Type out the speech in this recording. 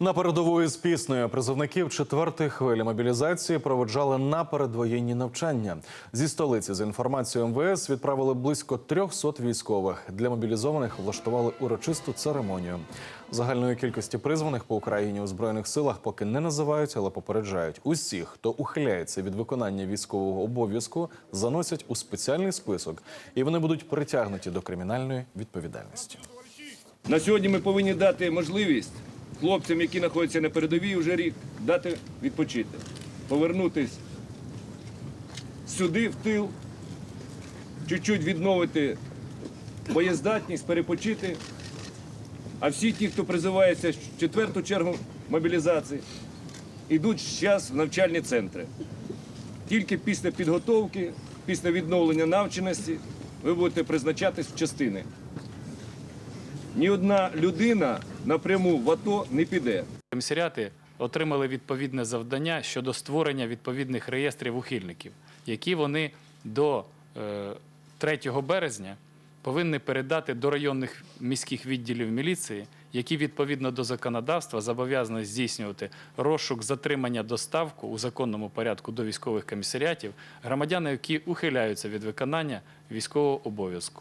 На передову із піснею призовників четвертої хвилі мобілізації проводжали на передвоєнні навчання. Зі столиці за інформацією МВС відправили близько 300 військових. Для мобілізованих влаштували урочисту церемонію. Загальної кількості призваних по Україні у збройних силах поки не називають, але попереджають усіх, хто ухиляється від виконання військового обов'язку, заносять у спеціальний список, і вони будуть притягнуті до кримінальної відповідальності. На сьогодні ми повинні дати можливість хлопцям, які знаходяться на передовій вже рік, дати відпочити, повернутись сюди, в тил, чуть-чуть відновити боєздатність, перепочити. А всі ті, хто призивається в четверту чергу мобілізації, йдуть зараз в навчальні центри. Тільки після підготовки, після відновлення навченості ви будете призначатись в частини. Ні одна людина напряму в АТО не піде. Комісаріати отримали відповідне завдання щодо створення відповідних реєстрів ухильників, які вони до е, 3 березня повинні передати до районних міських відділів міліції, які відповідно до законодавства зобов'язані здійснювати розшук, затримання, доставку у законному порядку до військових комісаріатів громадян, які ухиляються від виконання військового обов'язку.